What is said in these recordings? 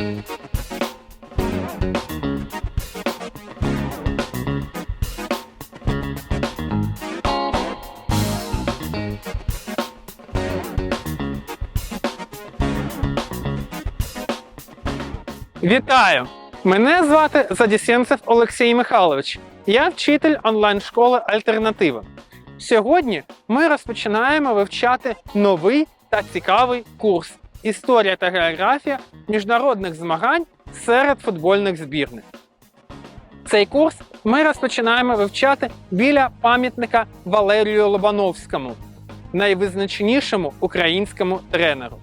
Вітаю! Мене звати Задісєнцев Олексій Михайлович. Я вчитель онлайн-школи Альтернатива. Сьогодні ми розпочинаємо вивчати новий та цікавий курс Історія та географія міжнародних змагань серед футбольних збірних. Цей курс ми розпочинаємо вивчати біля пам'ятника Валерію Лобановському, найвизначнішому українському тренеру.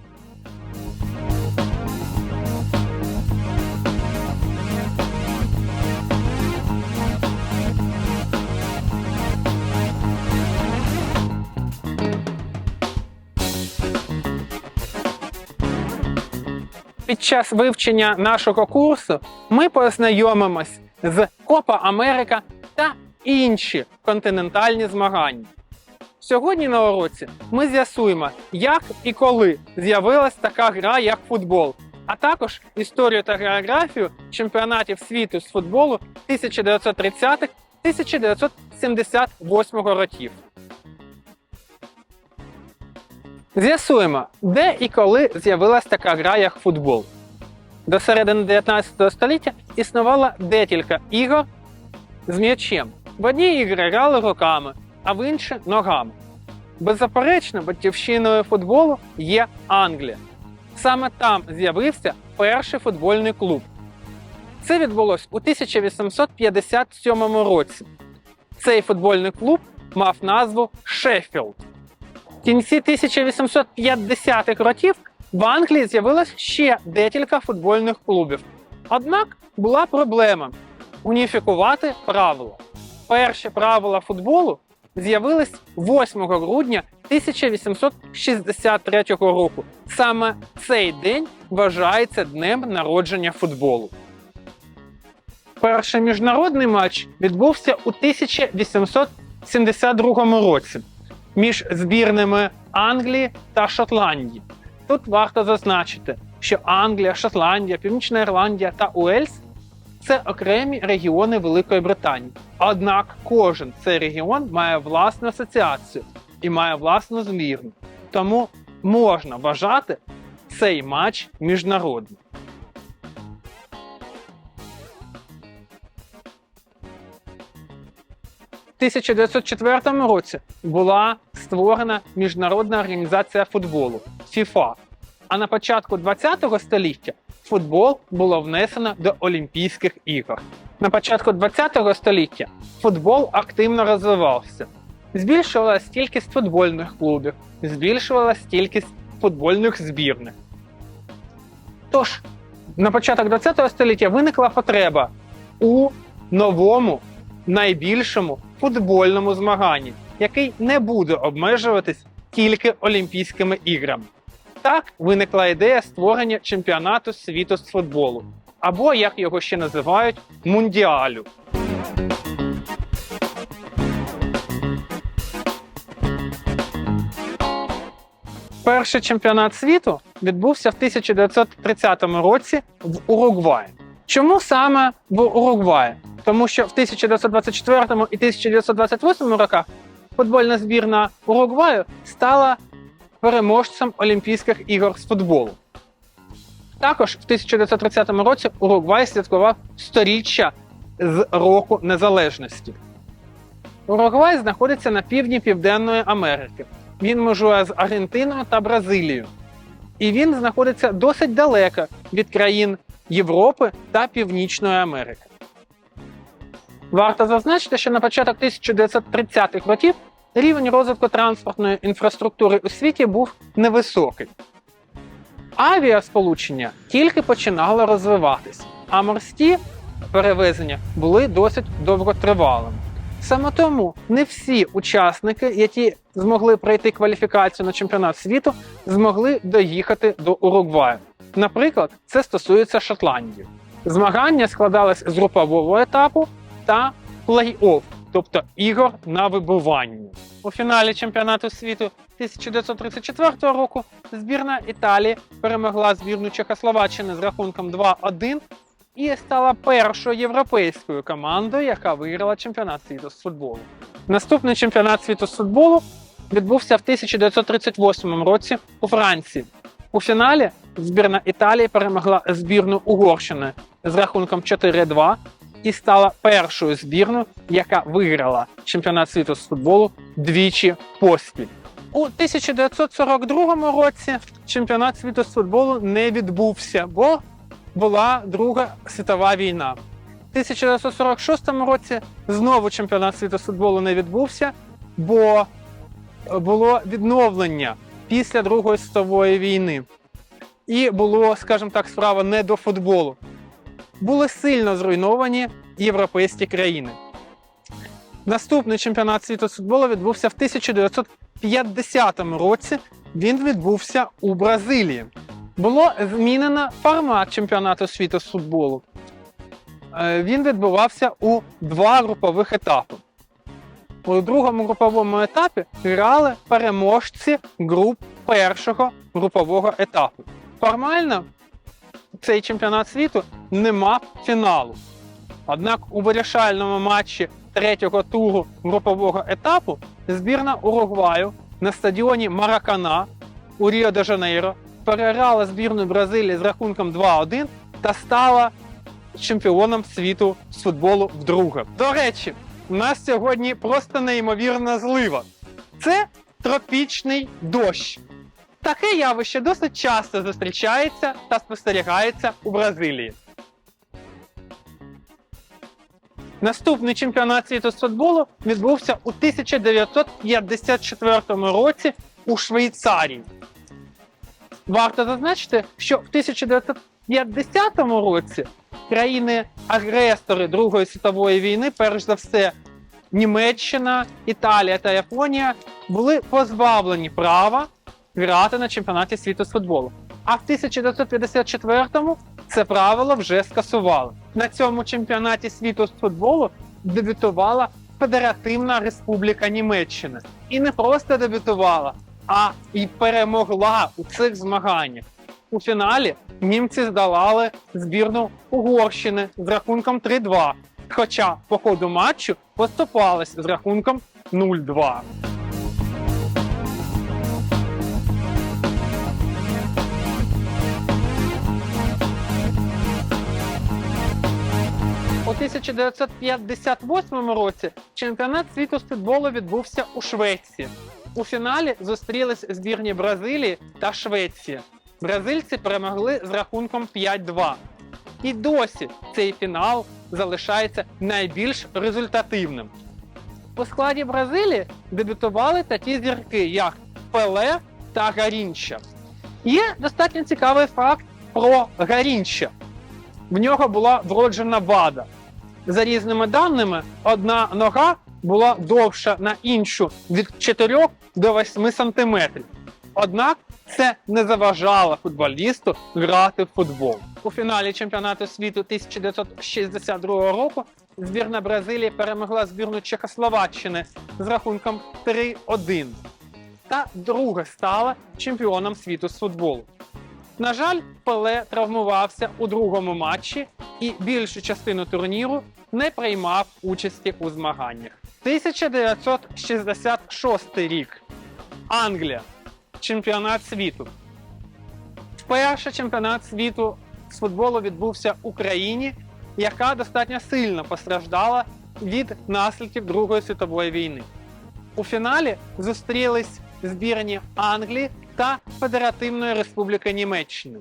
Під час вивчення нашого курсу ми познайомимось з Копа Америка та інші континентальні змагання. Сьогодні на уроці ми з'ясуємо, як і коли з'явилась така гра, як футбол, а також історію та географію чемпіонатів світу з футболу 1930-1978 років. З'ясуємо, де і коли з'явилась така гра, як футбол. До середини 19 століття існувало декілька ігор з м'ячем. В одні ігри грали руками, а в інші ногами. Беззаперечно, батьківщиною футболу є Англія. Саме там з'явився перший футбольний клуб. Це відбулось у 1857 році. Цей футбольний клуб мав назву Шеффілд. Кінці 1850-х років в Англії з'явилось ще декілька футбольних клубів. Однак була проблема уніфікувати правила. Перші правила футболу з'явились 8 грудня 1863 року. Саме цей день вважається днем народження футболу. Перший міжнародний матч відбувся у 1872 році між збірними Англії та Шотландії. Тут варто зазначити, що Англія, Шотландія, Північна Ірландія та Уельс це окремі регіони Великої Британії. Однак кожен цей регіон має власну асоціацію і має власну збірну. Тому можна вважати цей матч міжнародним. У 1904 році була створена Міжнародна організація футболу FIFA. А на початку ХХ століття футбол було внесено до Олімпійських ігор. На початку ХХ століття футбол активно розвивався. Збільшувалась кількість футбольних клубів, збільшувалась кількість футбольних збірних. Тож, на початок ХХ століття виникла потреба у новому, найбільшому футбольному змаганні, який не буде обмежуватись тільки Олімпійськими іграми. Так виникла ідея створення чемпіонату світу з футболу, або як його ще називають мундіалю. Перший чемпіонат світу відбувся в 1930 році в Уругваї. Чому саме в Уругваї? Тому що в 1924 і 1928 роках футбольна збірна Уругваю стала переможцем Олімпійських ігор з футболу. Також в 1930 році Уругвай святкував сторіччя з року незалежності. Уругвай знаходиться на півдні Південної Америки. Він межує з Аргентиною та Бразилією. І він знаходиться досить далеко від країн Європи та Північної Америки. Варто зазначити, що на початок 1930-х років рівень розвитку транспортної інфраструктури у світі був невисокий. Авіасполучення тільки починало розвиватись, а морські перевезення були досить довготривалими. Саме тому не всі учасники, які змогли пройти кваліфікацію на чемпіонат світу, змогли доїхати до Уругваю. Наприклад, це стосується Шотландії. Змагання складались з групового етапу та плей-офф, тобто ігор на вибування. У фіналі чемпіонату світу 1934 року збірна Італії перемогла збірну Чехословаччини з рахунком 2-1 і стала першою європейською командою, яка виграла чемпіонат світу з футболу. Наступний чемпіонат світу з футболу відбувся в 1938 році у Франції. У фіналі збірна Італії перемогла збірну Угорщини з рахунком 4-2 і стала першою збірною, яка виграла чемпіонат світу з футболу двічі поспіль. У 1942 році чемпіонат світу з футболу не відбувся, бо була Друга світова війна. У 1946 році знову чемпіонат світу з футболу не відбувся, бо було відновлення після Другої світової війни. І було, скажімо так, справа не до футболу. Були сильно зруйновані європейські країни. Наступний чемпіонат світу з футболу відбувся в 1950 році. Він відбувся у Бразилії. Було змінено формат чемпіонату світу з футболу. Е, Він відбувався у два групових етапи. У другому груповому етапі грали переможці груп першого групового етапу. Формально цей чемпіонат світу не мав фіналу. Однак у вирішальному матчі третього туру групового етапу збірна Уругваю на стадіоні Маракана у Ріо де Жанейро переграла збірну Бразилії з рахунком 2-1 та стала чемпіоном світу з футболу вдруге. До речі, у нас сьогодні просто неймовірна злива. Це тропічний дощ. Таке явище досить часто зустрічається та спостерігається у Бразилії. Наступний чемпіонат світу з футболу відбувся у 1954 році у Швейцарії. Варто зазначити, що в 1950 році країни-агресори Другої світової війни, перш за все, Німеччина, Італія та Японія, були позбавлені права грати на чемпіонаті світу з футболу. А в 1954-му це правило вже скасували. На цьому чемпіонаті світу з футболу дебютувала Федеративна Республіка Німеччини. І не просто дебютувала, а й перемогла у цих змаганнях. У фіналі німці здолали збірну Угорщини з рахунком 3-2, хоча по ходу матчу поступались з рахунком 0-2. 1958 році чемпіонат світу з футболу відбувся у Швеції. У фіналі зустрілись збірні Бразилії та Швеції. Бразильці перемогли з рахунком 5-2. І досі цей фінал залишається найбільш результативним. У складі Бразилії дебютували такі зірки, як Пеле та Гарінча. Є достатньо цікавий факт про Гарінча. В нього була вроджена вада. За різними даними, одна нога була довша на іншу від 4 до 8 сантиметрів. Однак це не заважало футболісту грати в футбол. У фіналі чемпіонату світу 1962 року збірна Бразилії перемогла збірну Чехословаччини з рахунком 3-1 та друге стала чемпіоном світу з футболу. На жаль, Пеле травмувався у другому матчі і більшу частину турніру не приймав участі у змаганнях. 1966 рік. Англія. Чемпіонат світу. Вперше чемпіонат світу з футболу відбувся в Україні, яка достатньо сильно постраждала від наслідків Другої світової війни. У фіналі зустрілись збірні Англії та Федеративної Республіки Німеччини.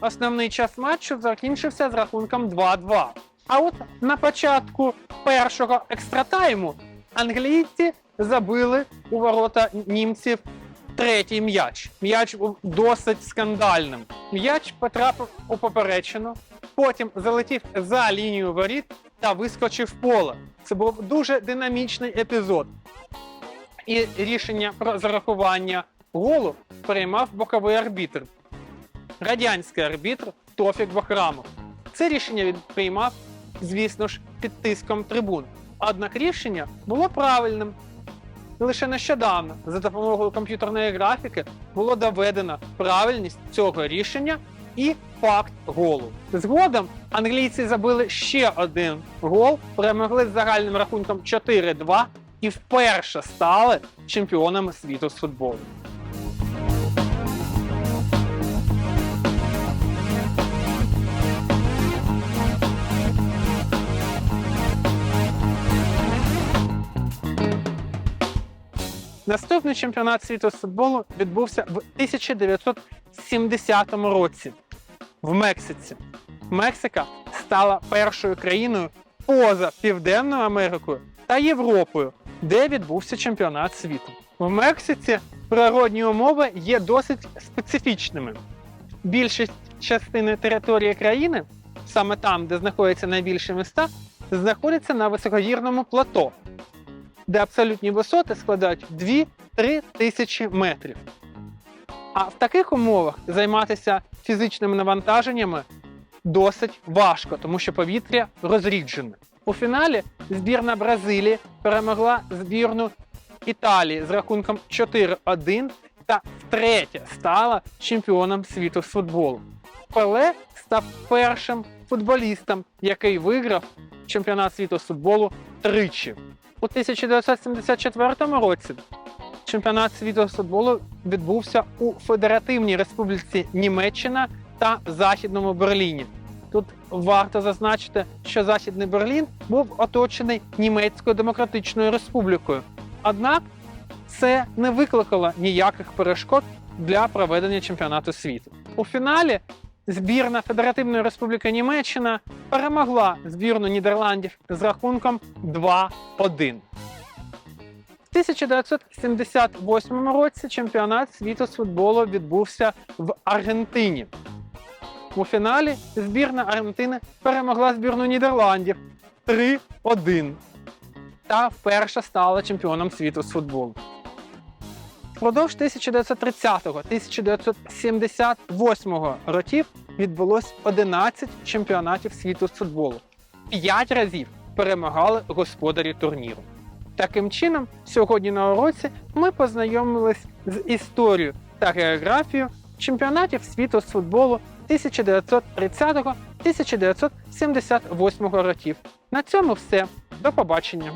Основний час матчу закінчився з рахунком 2-2. А от на початку першого екстратайму англійці забили у ворота німців третій м'яч. М'яч був досить скандальним. М'яч потрапив у поперечину, потім залетів за лінію воріт та вискочив в поле. Це був дуже динамічний епізод. І рішення про зарахування голу приймав боковий арбітр. Радянський арбітр Тофік Бахрамов. Це рішення він приймав, звісно ж, під тиском трибун. Однак рішення було правильним. Лише нещодавно за допомогою комп'ютерної графіки було доведено правильність цього рішення і факт голу. Згодом англійці забили ще один гол, перемогли з загальним рахунком 4-2 і вперше стали чемпіонами світу з футболу. Наступний чемпіонат світу з футболу відбувся в 1970 році в Мексиці. Мексика стала першою країною поза Південною Америкою та Європою, де відбувся чемпіонат світу. В Мексиці природні умови є досить специфічними. Більшість частини території країни, саме там, де знаходяться найбільші міста, знаходиться на високогірному плато, де абсолютні висоти складають 2-3 тисячі метрів. А в таких умовах займатися фізичними навантаженнями досить важко, тому що повітря розріджене. У фіналі збірна Бразилії перемогла збірну Італії з рахунком 4-1 та втретє стала чемпіоном світу з футболу. Пеле став першим футболістом, який виграв чемпіонат світу з футболу тричі. У 1974 році чемпіонат світу з футболу відбувся у Федеративній Республіці Німеччина та Західному Берліні. Тут варто зазначити, що Західний Берлін був оточений Німецькою Демократичною Республікою. Однак це не викликало ніяких перешкод для проведення чемпіонату світу. У фіналі збірна Федеративної Республіки Німеччина перемогла збірну Нідерландів з рахунком 2-1. В 1978 році чемпіонат світу з футболу відбувся в Аргентині. У фіналі збірна Аргентини перемогла збірну Нідерландів 3-1 та вперше стала чемпіоном світу з футболу. Впродовж 1930-1978 років відбулось 11 чемпіонатів світу з футболу. П'ять разів перемагали господарі турніру. Таким чином, сьогодні на уроці ми познайомились з історією та географією чемпіонатів світу з футболу 1930-1978 років. На цьому все. До побачення!